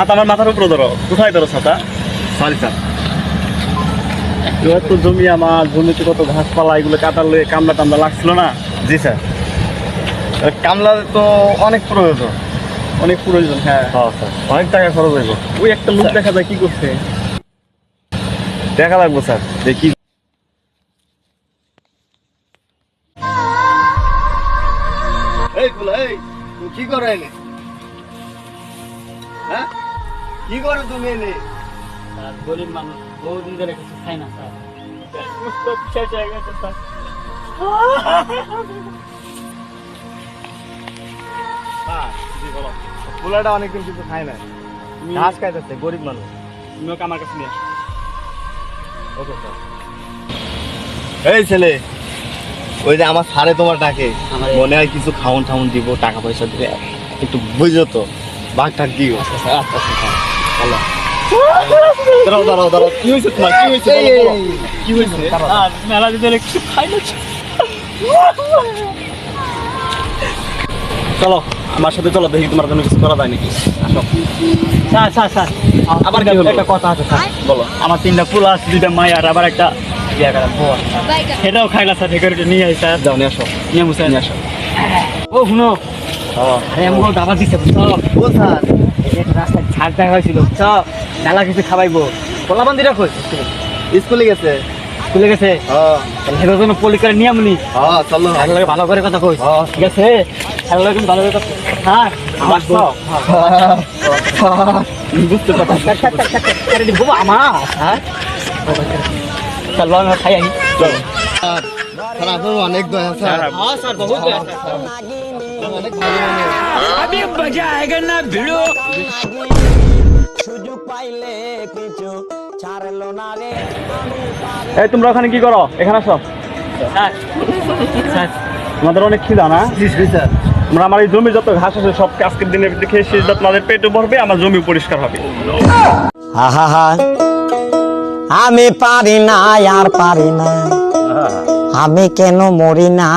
ছাতা আমার মাথার উপরে ধরো। কোথায় ধরো ছাতা? সরি স্যার এবার তো জমি আমার জমিতে কত ঘাসপালা এগুলো কাটার লয়ে কামলা টামলা লাগছিল না? জি স্যার কামলা তো অনেক প্রয়োজন। অনেক প্রয়োজন হ্যাঁ। হ্যাঁ স্যার অনেক টাকা খরচ হইব। ওই একটা লোক দেখা যায় কি করছে? দেখা লাগবো স্যার দেখি। এই ফুলা এই কি করে হ্যাঁ? কি করে তুমি এনে গরিব মানুষ বহুদিন ধরে কিছু খাই না স্যার। ফুলাটা অনেকদিন কিছু খায় না ঘাস খাইতেছে গরিব মানুষ। তুমিও আমার কাছে নিয়ে আসো। Okay sir. এই ছেলে ওই যে আমার সারে তোমার ডাকে আমার- মনে হয় কিছু খাউন ঠাউন দিব টাকা পয়সা দিবে একটু বুঝো তো বাঘ টাক দিও দাঁড়াও দাঁড়াও দাঁড়াও। কি হয়েছে তোমার? কি হয়েছে? বলো, বলো। কি হয়েছে? আর মেলা দিন ধরে কিছু খাই না। চলো আমার সাথে চলো দেখি তোমার জন্য কিছু করা যায় নাকি। আসো। Sir sir sir. আবার কি হলো? একটা কথা আছে স্যার। বলো। আমার তিনটা ফুল আছে দুইটা মায়ার আবার একটা। সেটাও খাই না স্যার নিয়ে আই স্যার। যাও নিয়ে আসো। নিয়ে নিয়ে আসো। ও শুনো। আরে আমাকে দাবা দিছে বুঝছ? ও স্যার রাস্তায় ছাড় দেখা হয়েছিল বুঝছ? ডালা কিছু খাবাইবো। কলা বান্দি রাখো স্কুলে গেছে। স্কুলে গেছে? সেটার জন্য পলিকার নিয়ে আমনি। হ্যাঁ চলো ভালো করে কথা কই। ঠিক আছে? ভালো করে হ্যাঁ আমার বুঝতে পারছি। আমার। হ্যাঁ? চলো খাই আনি। চলো। স্যার স্যার আপনার অনেক দয়া স্যার হ্যাঁ স্যার বহুত অনেক ভালো মনে সুযোগ পাইলে কিছু ছাড়লো না রে এই তোমরা ওখানে কি করো? এখানে আসো। তোমাদের অনেক খিদা না? তোমরা আমার এই জমি যত ঘাস আছে সব আজকের দিনের ভিতরে খেয়ে শেষ তোমাদের পেটে ভরবে আমার জমি পরিষ্কার হবে। আহা আমি পারি না আর পারি না। আমি কেন মরি না?